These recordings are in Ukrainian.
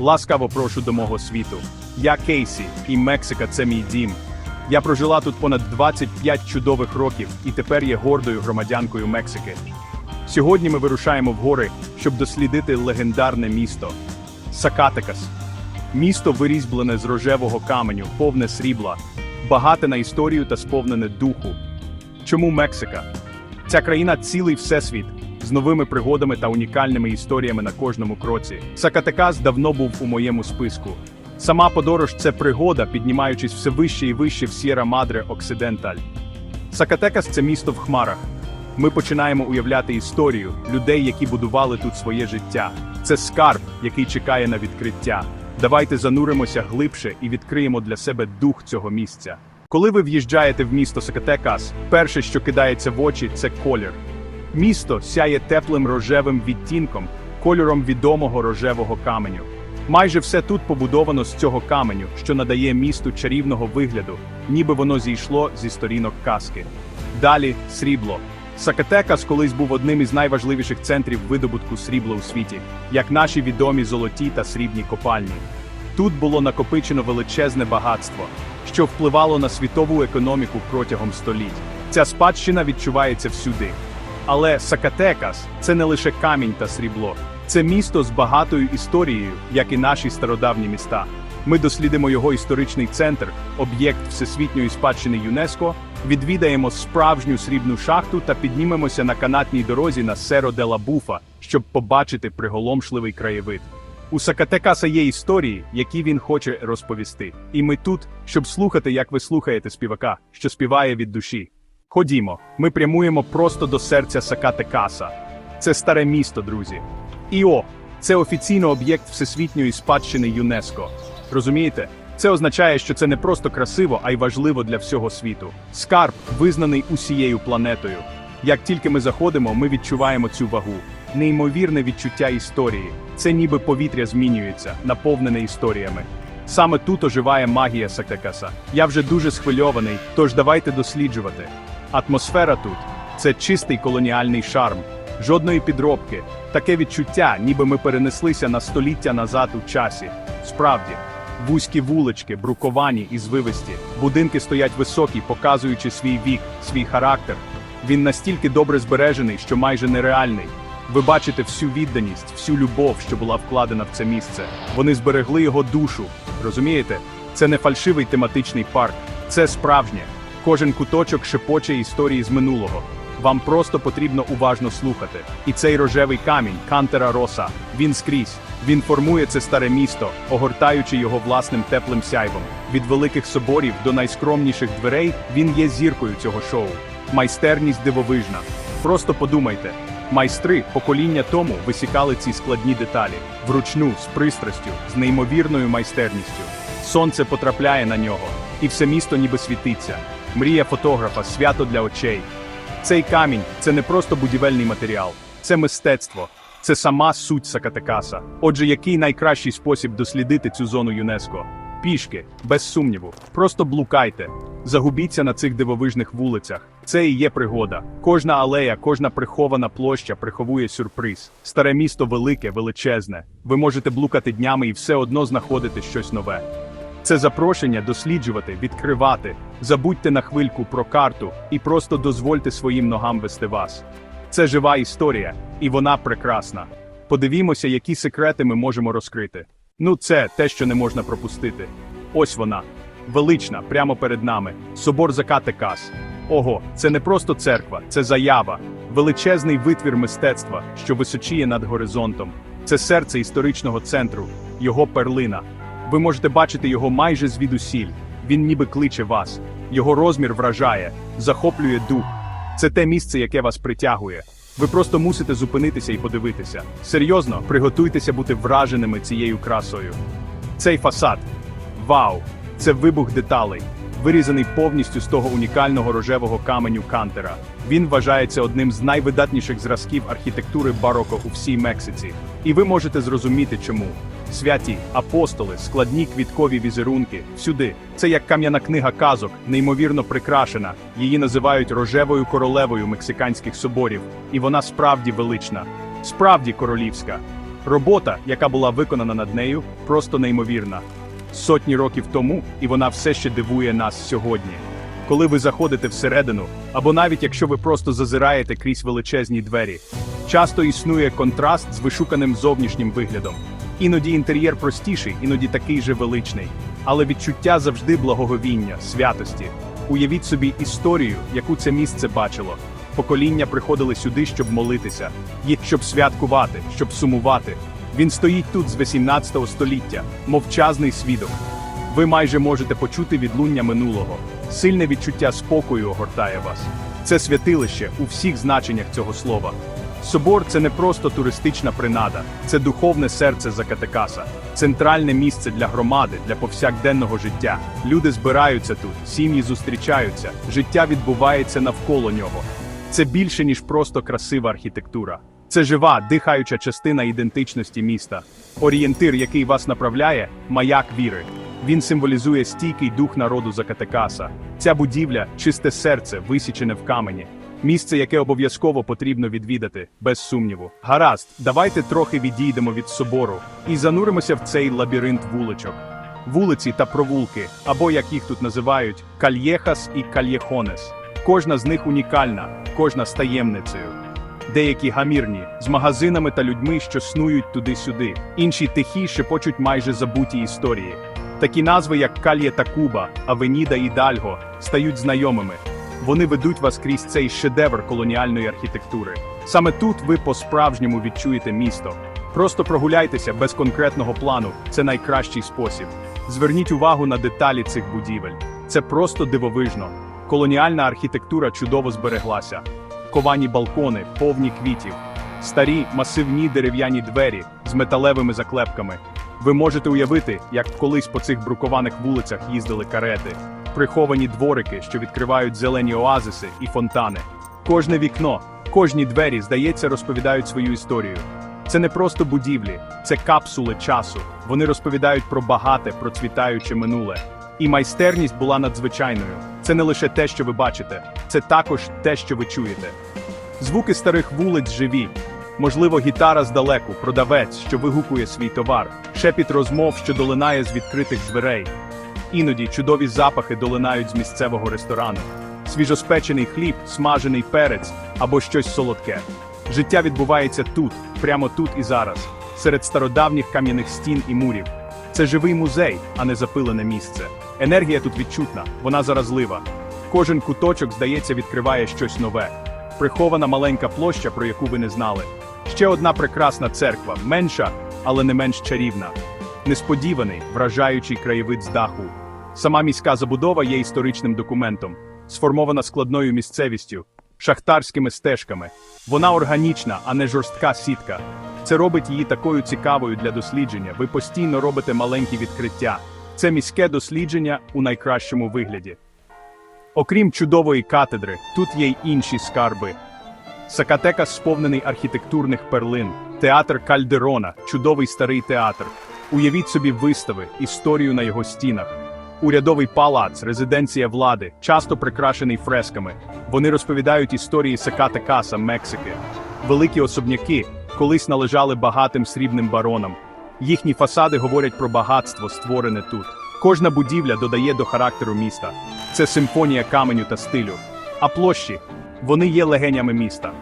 Ласкаво прошу до мого світу. Я Кейсі, і Мексика це мій дім. Я прожила тут понад 25 чудових років і тепер є гордою громадянкою Мексики. Сьогодні ми вирушаємо в гори, щоб дослідити легендарне місто Сакатекас. Місто вирізблене з рожевого каменю, повне срібла, багате на історію та сповнене духу. Чому Мексика? Ця країна цілий всесвіт з новими пригодами та унікальними історіями на кожному кроці. Сакатекас давно був у моєму списку. Сама подорож це пригода, піднімаючись все вище і вище в Сєра Мадре Оксиденталь. Сакатекас це місто в хмарах. Ми починаємо уявляти історію людей, які будували тут своє життя. Це скарб, який чекає на відкриття. Давайте зануримося глибше і відкриємо для себе дух цього місця. Коли ви в'їжджаєте в місто Сакатекас, перше, що кидається в очі, це колір. Місто сяє теплим рожевим відтінком, кольором відомого рожевого каменю. Майже все тут побудовано з цього каменю, що надає місту чарівного вигляду, ніби воно зійшло зі сторінок казки. Далі срібло. Сакатекас колись був одним із найважливіших центрів видобутку срібла у світі, як наші відомі золоті та срібні копальні. Тут було накопичено величезне багатство, що впливало на світову економіку протягом століть. Ця спадщина відчувається всюди. Але Сакатекас це не лише камінь та срібло, це місто з багатою історією, як і наші стародавні міста. Ми дослідимо його історичний центр, об'єкт всесвітньої спадщини ЮНЕСКО, відвідаємо справжню срібну шахту та піднімемося на канатній дорозі на Серо де Буфа, щоб побачити приголомшливий краєвид. У Сакатекаса є історії, які він хоче розповісти. І ми тут, щоб слухати, як ви слухаєте співака, що співає від душі. Ходімо, ми прямуємо просто до серця Сакатекаса. Це старе місто, друзі. І о, це офіційно об'єкт всесвітньої спадщини ЮНЕСКО. Розумієте? Це означає, що це не просто красиво, а й важливо для всього світу. Скарб визнаний усією планетою. Як тільки ми заходимо, ми відчуваємо цю вагу. Неймовірне відчуття історії. Це ніби повітря змінюється, наповнене історіями. Саме тут оживає магія Сакекаса. Я вже дуже схвильований, тож давайте досліджувати. Атмосфера тут це чистий колоніальний шарм, жодної підробки, таке відчуття, ніби ми перенеслися на століття назад у часі. Справді, вузькі вулички, бруковані і звивисті, будинки стоять високі, показуючи свій вік, свій характер. Він настільки добре збережений, що майже нереальний. Ви бачите всю відданість, всю любов, що була вкладена в це місце. Вони зберегли його душу. Розумієте? Це не фальшивий тематичний парк, це справжнє. Кожен куточок шепоче історії з минулого. Вам просто потрібно уважно слухати. І цей рожевий камінь, Кантера Роса, він скрізь. Він формує це старе місто, огортаючи його власним теплим сяйвом. Від великих соборів до найскромніших дверей він є зіркою цього шоу. Майстерність дивовижна. Просто подумайте. Майстри покоління тому висікали ці складні деталі вручну, з пристрастю, з неймовірною майстерністю. Сонце потрапляє на нього, і все місто ніби світиться. Мрія фотографа, свято для очей. Цей камінь це не просто будівельний матеріал, це мистецтво, це сама суть Сакатекаса. Отже, який найкращий спосіб дослідити цю зону ЮНЕСКО? Пішки, без сумніву, просто блукайте, загубіться на цих дивовижних вулицях. Це і є пригода. Кожна алея, кожна прихована площа приховує сюрприз. Старе місто велике, величезне. Ви можете блукати днями і все одно знаходити щось нове. Це запрошення досліджувати, відкривати. Забудьте на хвильку про карту і просто дозвольте своїм ногам вести вас. Це жива історія, і вона прекрасна. Подивімося, які секрети ми можемо розкрити. Ну, це те, що не можна пропустити. Ось вона. Велична, прямо перед нами. Собор Закатекас. Ого, це не просто церква, це заява, величезний витвір мистецтва, що височіє над горизонтом. Це серце історичного центру, його перлина. Ви можете бачити його майже звідусіль. Він ніби кличе вас. Його розмір вражає, захоплює дух. Це те місце, яке вас притягує. Ви просто мусите зупинитися і подивитися. Серйозно, приготуйтеся бути враженими цією красою. Цей фасад. Вау! Це вибух деталей, вирізаний повністю з того унікального рожевого каменю Кантера. Він вважається одним з найвидатніших зразків архітектури бароко у всій Мексиці. І ви можете зрозуміти чому. Святі, апостоли, складні квіткові візерунки всюди. Це як кам'яна книга казок, неймовірно прикрашена. Її називають рожевою королевою мексиканських соборів, і вона справді велична, справді королівська. Робота, яка була виконана над нею, просто неймовірна. Сотні років тому, і вона все ще дивує нас сьогодні. Коли ви заходите всередину, або навіть якщо ви просто зазираєте крізь величезні двері, часто існує контраст з вишуканим зовнішнім виглядом. Іноді інтер'єр простіший, іноді такий же величний, але відчуття завжди благоговіння, святості. Уявіть собі історію, яку це місце бачило. Покоління приходили сюди, щоб молитися, щоб святкувати, щоб сумувати. Він стоїть тут з 18 століття, мовчазний свідок. Ви майже можете почути відлуння минулого. Сильне відчуття спокою огортає вас. Це святилище у всіх значеннях цього слова. Собор це не просто туристична принада, це духовне серце Закатекаса, центральне місце для громади, для повсякденного життя. Люди збираються тут, сім'ї зустрічаються, життя відбувається навколо нього. Це більше, ніж просто красива архітектура. Це жива, дихаюча частина ідентичності міста. Орієнтир, який вас направляє, маяк віри. Він символізує стійкий дух народу Закатекаса. Ця будівля чисте серце, висічене в камені. Місце, яке обов'язково потрібно відвідати, без сумніву. Гаразд, давайте трохи відійдемо від собору і зануримося в цей лабіринт вуличок. Вулиці та провулки, або як їх тут називають, кальєхас і кальєхонес. Кожна з них унікальна, кожна з таємницею. Деякі гамірні, з магазинами та людьми, що снують туди-сюди, інші тихі, шепочуть майже забуті історії. Такі назви, як Кальє та Куба, Авеніда і Дальго, стають знайомими. Вони ведуть вас крізь цей шедевр колоніальної архітектури. Саме тут ви по-справжньому відчуєте місто. Просто прогуляйтеся без конкретного плану, це найкращий спосіб. Зверніть увагу на деталі цих будівель. Це просто дивовижно. Колоніальна архітектура чудово збереглася. Ковані балкони, повні квітів, старі масивні дерев'яні двері з металевими заклепками. Ви можете уявити, як колись по цих брукованих вулицях їздили карети, приховані дворики, що відкривають зелені оазиси і фонтани. Кожне вікно, кожні двері, здається, розповідають свою історію. Це не просто будівлі, це капсули часу. Вони розповідають про багате, процвітаюче минуле. І майстерність була надзвичайною. Це не лише те, що ви бачите, це також те, що ви чуєте. Звуки старих вулиць живі. Можливо, гітара здалеку, продавець, що вигукує свій товар, шепіт розмов, що долинає з відкритих дверей. Іноді чудові запахи долинають з місцевого ресторану. Свіжоспечений хліб, смажений перець або щось солодке. Життя відбувається тут, прямо тут і зараз, серед стародавніх кам'яних стін і мурів. Це живий музей, а не запилене місце. Енергія тут відчутна, вона заразлива. Кожен куточок, здається, відкриває щось нове. Прихована маленька площа, про яку ви не знали. Ще одна прекрасна церква, менша, але не менш чарівна. Несподіваний, вражаючий краєвид з даху. Сама міська забудова є історичним документом, сформована складною місцевістю, шахтарськими стежками. Вона органічна, а не жорстка сітка. Це робить її такою цікавою для дослідження. Ви постійно робите маленькі відкриття. Це міське дослідження у найкращому вигляді. Окрім чудової катедри, тут є й інші скарби. Сакатека сповнений архітектурних перлин, театр Кальдерона, чудовий старий театр. Уявіть собі вистави, історію на його стінах. Урядовий палац, резиденція влади, часто прикрашений фресками. Вони розповідають історії Сакатекаса, Мексики. Великі особняки колись належали багатим срібним баронам. Їхні фасади говорять про багатство, створене тут. Кожна будівля додає до характеру міста. Це симфонія каменю та стилю. А площі вони є легенями міста.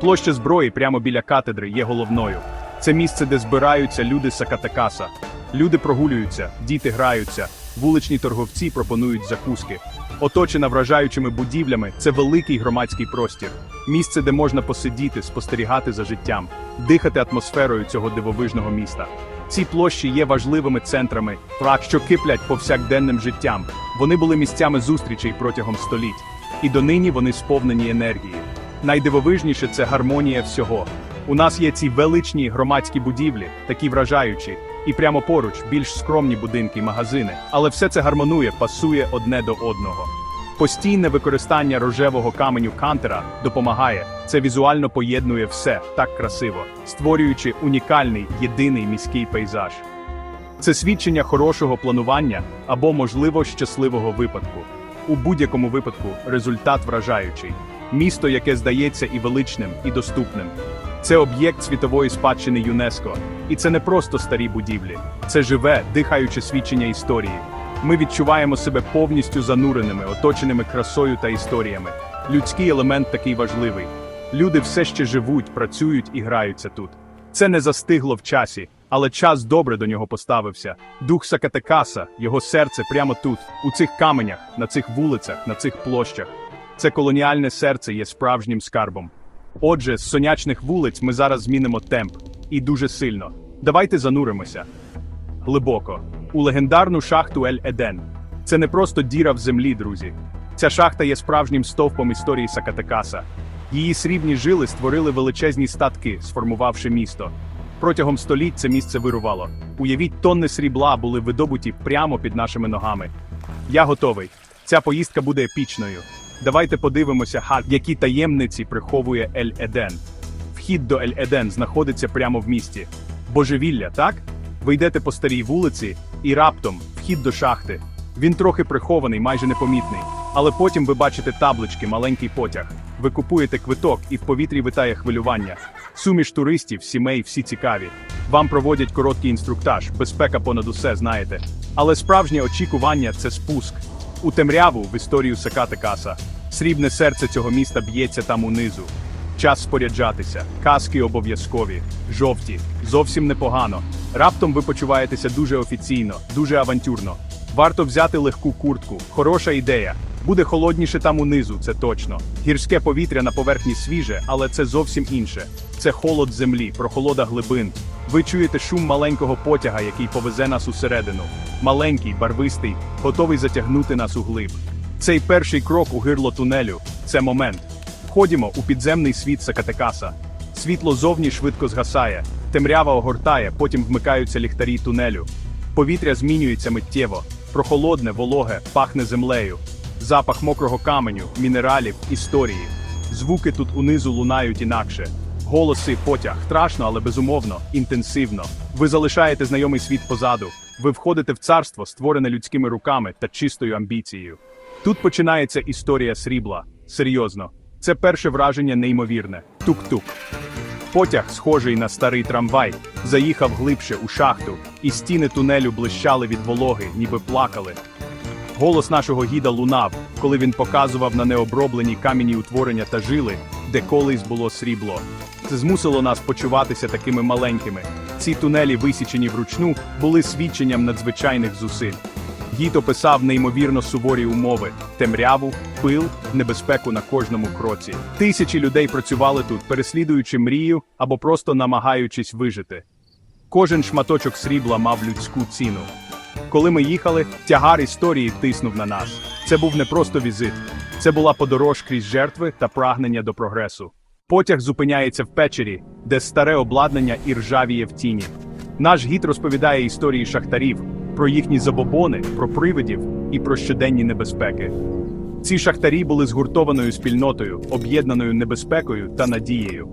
Площа зброї прямо біля катедри є головною. Це місце, де збираються люди Сакатакаса. Люди прогулюються, діти граються, вуличні торговці пропонують закуски. Оточена вражаючими будівлями, це великий громадський простір. Місце, де можна посидіти, спостерігати за життям, дихати атмосферою цього дивовижного міста. Ці площі є важливими центрами, що киплять повсякденним життям. Вони були місцями зустрічей протягом століть, і донині вони сповнені енергії. Найдивовижніше це гармонія всього. У нас є ці величні громадські будівлі, такі вражаючі, і прямо поруч більш скромні будинки й магазини. Але все це гармонує, пасує одне до одного. Постійне використання рожевого каменю кантера допомагає. Це візуально поєднує все так красиво, створюючи унікальний єдиний міський пейзаж. Це свідчення хорошого планування або, можливо, щасливого випадку. У будь-якому випадку результат вражаючий. Місто, яке здається і величним, і доступним. Це об'єкт світової спадщини ЮНЕСКО. І це не просто старі будівлі, це живе, дихаюче свідчення історії. Ми відчуваємо себе повністю зануреними, оточеними красою та історіями. Людський елемент такий важливий. Люди все ще живуть, працюють і граються тут. Це не застигло в часі, але час добре до нього поставився. Дух Сакатекаса, його серце прямо тут, у цих каменях, на цих вулицях, на цих площах. Це колоніальне серце є справжнім скарбом. Отже, з сонячних вулиць ми зараз змінимо темп. І дуже сильно. Давайте зануримося. Глибоко. У легендарну шахту Ель Еден. Це не просто діра в землі, друзі. Ця шахта є справжнім стовпом історії Сакатекаса. Її срібні жили створили величезні статки, сформувавши місто. Протягом століть це місце вирувало. Уявіть, тонни срібла були видобуті прямо під нашими ногами. Я готовий. Ця поїздка буде епічною. Давайте подивимося, які таємниці приховує Ель Еден. Вхід до Ель Еден знаходиться прямо в місті. Божевілля, так? Ви йдете по старій вулиці, і раптом вхід до шахти. Він трохи прихований, майже непомітний. Але потім ви бачите таблички, маленький потяг. Ви купуєте квиток, і в повітрі витає хвилювання. Суміш туристів, сімей, всі цікаві. Вам проводять короткий інструктаж, безпека понад усе, знаєте. Але справжнє очікування це спуск. У темряву в історію Секати Каса. Срібне серце цього міста б'ється там унизу. Час споряджатися, каски обов'язкові, жовті, зовсім непогано. Раптом ви почуваєтеся дуже офіційно, дуже авантюрно. Варто взяти легку куртку, хороша ідея. Буде холодніше там унизу, це точно. Гірське повітря на поверхні свіже, але це зовсім інше. Це холод землі, прохолода глибин. Ви чуєте шум маленького потяга, який повезе нас усередину. Маленький, барвистий, готовий затягнути нас у глиб. Цей перший крок у гирло тунелю це момент. Входімо у підземний світ Сакатекаса. Світло зовні швидко згасає, темрява огортає, потім вмикаються ліхтарі тунелю. Повітря змінюється миттєво, прохолодне, вологе, пахне землею. Запах мокрого каменю, мінералів, історії. Звуки тут унизу лунають інакше. Голоси, потяг, страшно, але безумовно, інтенсивно. Ви залишаєте знайомий світ позаду. Ви входите в царство, створене людськими руками та чистою амбіцією. Тут починається історія срібла. Серйозно, це перше враження неймовірне. Тук-тук. Потяг, схожий на старий трамвай, заїхав глибше у шахту, і стіни тунелю блищали від вологи, ніби плакали. Голос нашого гіда лунав, коли він показував на необроблені кам'яні утворення та жили, де колись було срібло. Це змусило нас почуватися такими маленькими. Ці тунелі, висічені вручну, були свідченням надзвичайних зусиль. Гід описав неймовірно суворі умови: темряву, пил, небезпеку на кожному кроці. Тисячі людей працювали тут, переслідуючи мрію або просто намагаючись вижити. Кожен шматочок срібла мав людську ціну. Коли ми їхали, тягар історії тиснув на нас. Це був не просто візит, це була подорож крізь жертви та прагнення до прогресу. Потяг зупиняється в печері, де старе обладнання і ржавіє в тіні. Наш гід розповідає історії шахтарів, про їхні забобони, про привидів і про щоденні небезпеки. Ці шахтарі були згуртованою спільнотою, об'єднаною небезпекою та надією.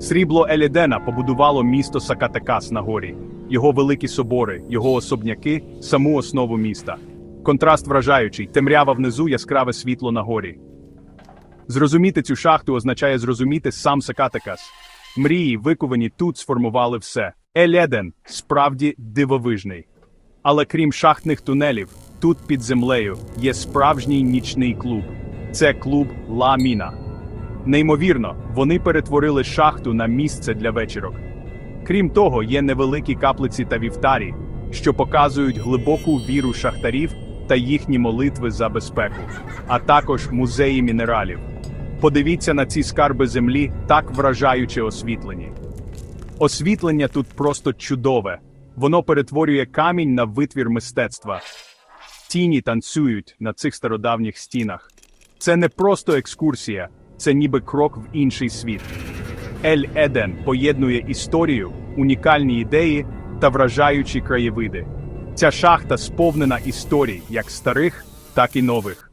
Срібло Елідена побудувало місто Сакатекас на горі, його великі собори, його особняки, саму основу міста. Контраст вражаючий, темрява внизу, яскраве світло на горі. Зрозуміти цю шахту означає зрозуміти сам Сакатекас. Мрії, виковані тут, сформували все. Еледен справді дивовижний. Але крім шахтних тунелів, тут під землею є справжній нічний клуб. Це клуб Ла Міна. Неймовірно, вони перетворили шахту на місце для вечірок. Крім того, є невеликі каплиці та вівтарі, що показують глибоку віру шахтарів та їхні молитви за безпеку, а також музеї мінералів. Подивіться на ці скарби землі, так вражаюче освітлені. Освітлення тут просто чудове. Воно перетворює камінь на витвір мистецтва. Тіні танцюють на цих стародавніх стінах. Це не просто екскурсія, це ніби крок в інший світ. Ель Еден поєднує історію, унікальні ідеї та вражаючі краєвиди. Ця шахта сповнена історій, як старих, так і нових.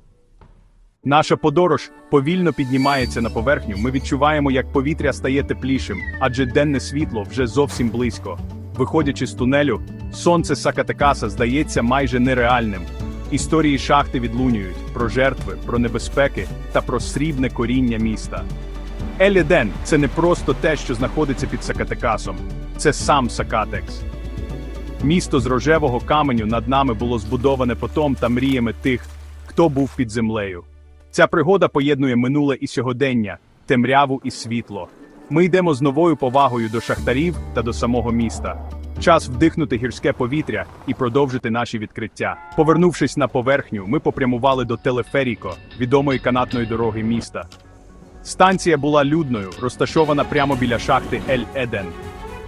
Наша подорож повільно піднімається на поверхню. Ми відчуваємо, як повітря стає теплішим, адже денне світло вже зовсім близько. Виходячи з тунелю, сонце Сакатекаса здається майже нереальним. Історії шахти відлунюють про жертви, про небезпеки та про срібне коріння міста. Еліден це не просто те, що знаходиться під Сакатекасом, це сам Сакатекс. Місто з рожевого каменю над нами було збудоване потом та мріями тих, хто був під землею. Ця пригода поєднує минуле і сьогодення, темряву і світло. Ми йдемо з новою повагою до шахтарів та до самого міста. Час вдихнути гірське повітря і продовжити наші відкриття. Повернувшись на поверхню, ми попрямували до Телеферіко, відомої канатної дороги міста. Станція була людною, розташована прямо біля шахти Ель Еден.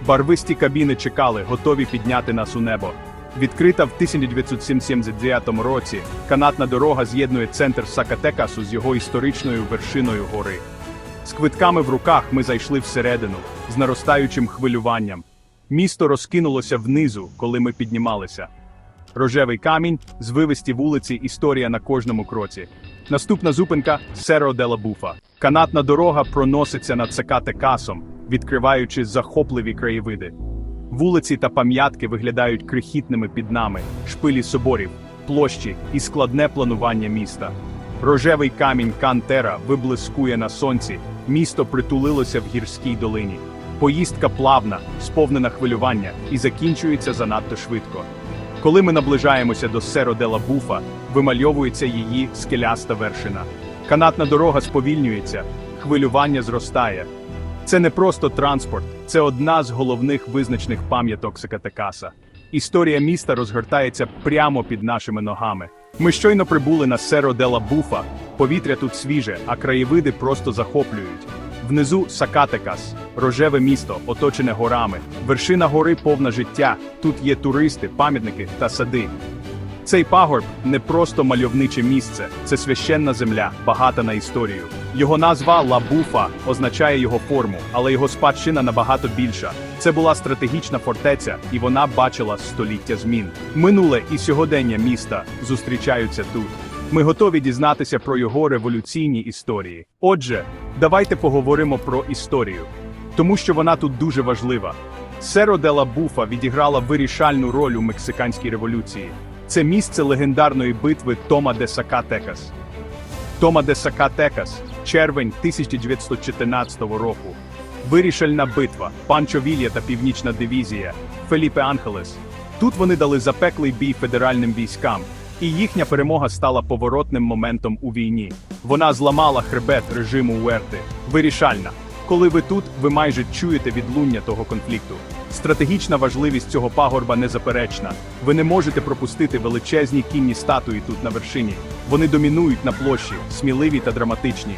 Барвисті кабіни чекали, готові підняти нас у небо. Відкрита в 1979 році, канатна дорога з'єднує центр Сакатекасу з його історичною вершиною гори. З квитками в руках ми зайшли всередину, з наростаючим хвилюванням. Місто розкинулося внизу, коли ми піднімалися. Рожевий камінь, звивисті вулиці, історія на кожному кроці. Наступна зупинка Серо де ла Буфа. Канатна дорога проноситься над Сакатекасом, відкриваючи захопливі краєвиди. Вулиці та пам'ятки виглядають крихітними під нами, шпилі соборів, площі і складне планування міста. Рожевий камінь Кантера виблискує на сонці, місто притулилося в гірській долині. Поїздка плавна, сповнена хвилювання і закінчується занадто швидко. Коли ми наближаємося до Серо де Буфа, вимальовується її скеляста вершина. Канатна дорога сповільнюється, хвилювання зростає. Це не просто транспорт, це одна з головних визначних пам'яток Сакатекаса. Історія міста розгортається прямо під нашими ногами. Ми щойно прибули на Серо де ла Буфа. Повітря тут свіже, а краєвиди просто захоплюють. Внизу Сакатекас, рожеве місто, оточене горами. Вершина гори повна життя. Тут є туристи, пам'ятники та сади. Цей пагорб не просто мальовниче місце, це священна земля, багата на історію. Його назва Ла Буфа означає його форму, але його спадщина набагато більша. Це була стратегічна фортеця, і вона бачила століття змін. Минуле і сьогодення міста зустрічаються тут. Ми готові дізнатися про його революційні історії. Отже, давайте поговоримо про історію, тому що вона тут дуже важлива. Серо де ла Буфа відіграла вирішальну роль у мексиканській революції. Це місце легендарної битви Тома де Сакатекас. Тома де Сакатекас, червень 1914 року. Вирішальна битва, Панчо Вілья та Північна дивізія, Феліпе Анхелес. Тут вони дали запеклий бій федеральним військам, і їхня перемога стала поворотним моментом у війні. Вона зламала хребет режиму Уерти. Вирішальна. Коли ви тут, ви майже чуєте відлуння того конфлікту. Стратегічна важливість цього пагорба незаперечна. Ви не можете пропустити величезні кінні статуї тут на вершині. Вони домінують на площі, сміливі та драматичні.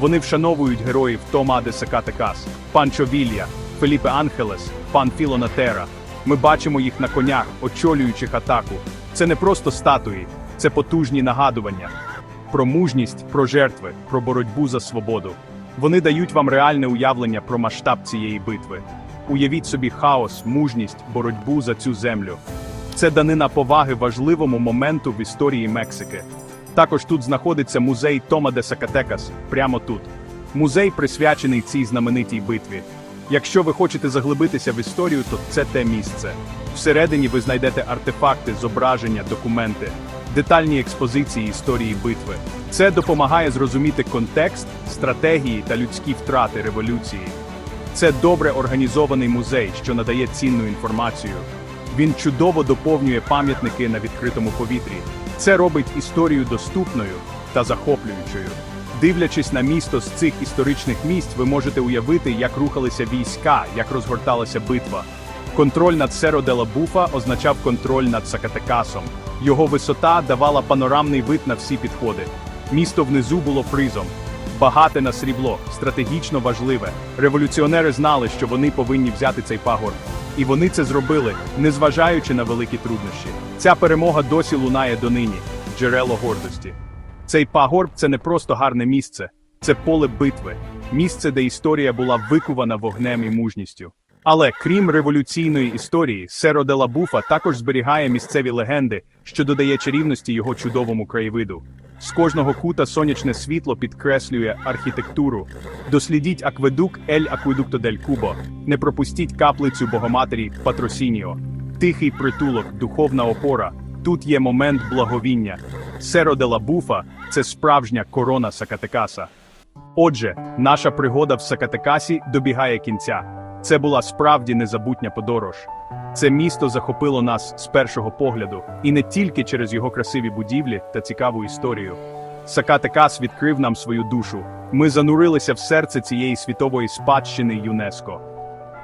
Вони вшановують героїв Тома де Сакатекас, Панчо Вілья, Феліпе Анхелес, пан Філонатера. Ми бачимо їх на конях, очолюючих атаку. Це не просто статуї, це потужні нагадування про мужність, про жертви, про боротьбу за свободу. Вони дають вам реальне уявлення про масштаб цієї битви. Уявіть собі хаос, мужність, боротьбу за цю землю. Це данина поваги важливому моменту в історії Мексики. Також тут знаходиться музей Тома де Сакатекас, прямо тут. Музей присвячений цій знаменитій битві. Якщо ви хочете заглибитися в історію, то це те місце. Всередині ви знайдете артефакти, зображення, документи, детальні експозиції історії битви. Це допомагає зрозуміти контекст, стратегії та людські втрати революції. Це добре організований музей, що надає цінну інформацію. Він чудово доповнює пам'ятники на відкритому повітрі. Це робить історію доступною та захоплюючою. Дивлячись на місто з цих історичних місць, ви можете уявити, як рухалися війська, як розгорталася битва. Контроль над Серо де Буфа означав контроль над Сакатекасом. Його висота давала панорамний вид на всі підходи. Місто внизу було призом, багате на срібло, стратегічно важливе. Революціонери знали, що вони повинні взяти цей пагорб. І вони це зробили, незважаючи на великі труднощі. Ця перемога досі лунає донині, джерело гордості. Цей пагорб це не просто гарне місце, це поле битви, місце, де історія була викувана вогнем і мужністю. Але крім революційної історії, Серо де ла Буфа також зберігає місцеві легенди, що додає чарівності його чудовому краєвиду. З кожного кута сонячне світло підкреслює архітектуру. Дослідіть акведук Ель Акведукто дель Кубо. Не пропустіть каплицю Богоматері Патросініо. Тихий притулок, духовна опора. Тут є момент благовіння. Серо де ла Буфа – це справжня корона Сакатекаса. Отже, наша пригода в Сакатекасі добігає кінця. Це була справді незабутня подорож. Це місто захопило нас з першого погляду, і не тільки через його красиві будівлі та цікаву історію. Сакатекас відкрив нам свою душу. Ми занурилися в серце цієї світової спадщини ЮНЕСКО.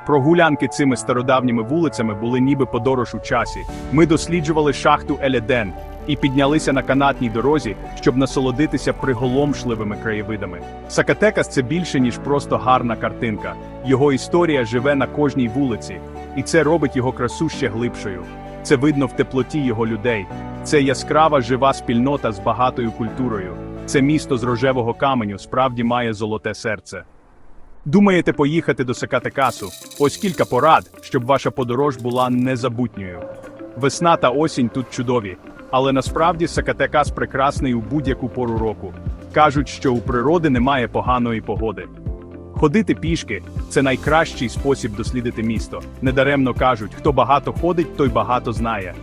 Прогулянки цими стародавніми вулицями були ніби подорож у часі. Ми досліджували шахту Еледен і піднялися на канатній дорозі, щоб насолодитися приголомшливими краєвидами. Сакатекас це більше, ніж просто гарна картинка. Його історія живе на кожній вулиці, і це робить його красу ще глибшою. Це видно в теплоті його людей. Це яскрава жива спільнота з багатою культурою. Це місто з рожевого каменю справді має золоте серце. Думаєте поїхати до Сакатекасу? Ось кілька порад, щоб ваша подорож була незабутньою. Весна та осінь тут чудові, але насправді Сакатекас прекрасний у будь-яку пору року. Кажуть, що у природи немає поганої погоди. Ходити пішки це найкращий спосіб дослідити місто. Недаремно кажуть, хто багато ходить, той багато знає.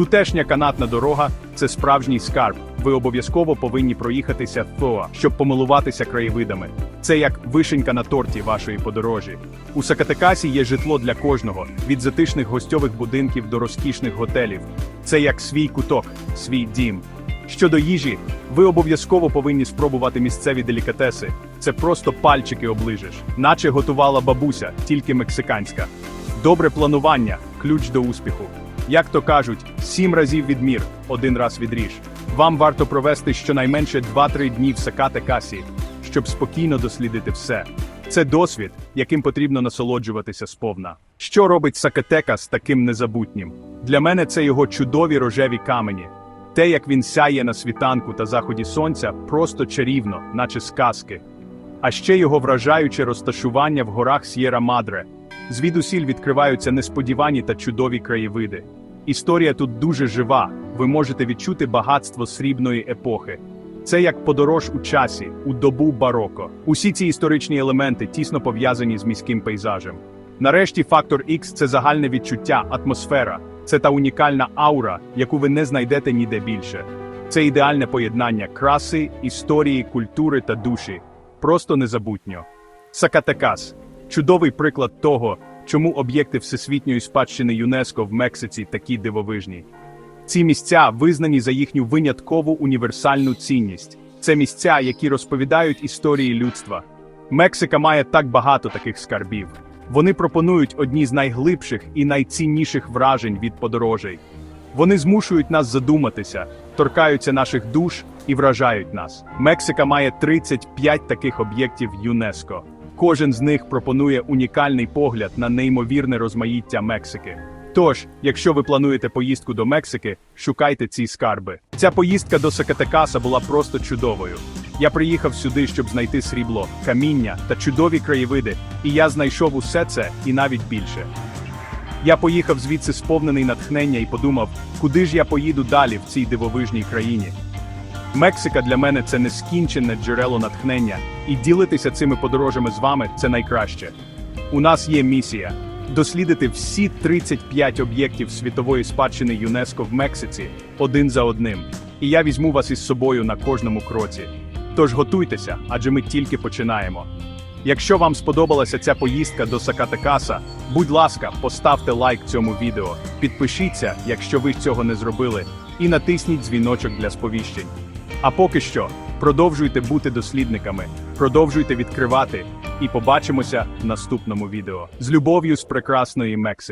Тутешня канатна дорога це справжній скарб. Ви обов'язково повинні проїхатися в щоб помилуватися краєвидами. Це як вишенька на торті вашої подорожі. У Сакатекасі є житло для кожного, від затишних гостьових будинків до розкішних готелів. Це як свій куток, свій дім. Щодо їжі, ви обов'язково повинні спробувати місцеві делікатеси. Це просто пальчики оближеш, наче готувала бабуся, тільки мексиканська. Добре планування ключ до успіху. Як то кажуть, сім разів відмір, один раз відріж. Вам варто провести щонайменше 2-3 дні в Сакатекасі, щоб спокійно дослідити все. Це досвід, яким потрібно насолоджуватися сповна. Що робить Сакатекас таким незабутнім? Для мене це його чудові рожеві камені. Те, як він сяє на світанку та заході сонця, просто чарівно, наче сказки. А ще його вражаюче розташування в горах С'єра Мадре. Звідусіль відкриваються несподівані та чудові краєвиди. Історія тут дуже жива, ви можете відчути багатство срібної епохи. Це як подорож у часі, у добу бароко. Усі ці історичні елементи тісно пов'язані з міським пейзажем. Нарешті фактор X – це загальне відчуття, атмосфера, це та унікальна аура, яку ви не знайдете ніде більше. Це ідеальне поєднання краси, історії, культури та душі. Просто незабутньо. Сакатекас чудовий приклад того, чому об'єкти всесвітньої спадщини ЮНЕСКО в Мексиці такі дивовижні. Ці місця визнані за їхню виняткову універсальну цінність. Це місця, які розповідають історії людства. Мексика має так багато таких скарбів. Вони пропонують одні з найглибших і найцінніших вражень від подорожей. Вони змушують нас задуматися, торкаються наших душ і вражають нас. Мексика має 35 таких об'єктів ЮНЕСКО. Кожен з них пропонує унікальний погляд на неймовірне розмаїття Мексики. Тож, якщо ви плануєте поїздку до Мексики, шукайте ці скарби. Ця поїздка до Сакатекаса була просто чудовою. Я приїхав сюди, щоб знайти срібло, каміння та чудові краєвиди, і я знайшов усе це і навіть більше. Я поїхав звідси сповнений натхнення і подумав, куди ж я поїду далі в цій дивовижній країні. Мексика для мене це нескінченне джерело натхнення, і ділитися цими подорожами з вами це найкраще. У нас є місія дослідити всі 35 об'єктів світової спадщини ЮНЕСКО в Мексиці один за одним. І я візьму вас із собою на кожному кроці. Тож готуйтеся, адже ми тільки починаємо. Якщо вам сподобалася ця поїздка до Сакатекаса, будь ласка, поставте лайк цьому відео, підпишіться, якщо ви цього не зробили, і натисніть дзвіночок для сповіщень. А поки що, продовжуйте бути дослідниками, продовжуйте відкривати, і побачимося в наступному відео. З любов'ю з прекрасної Мексики.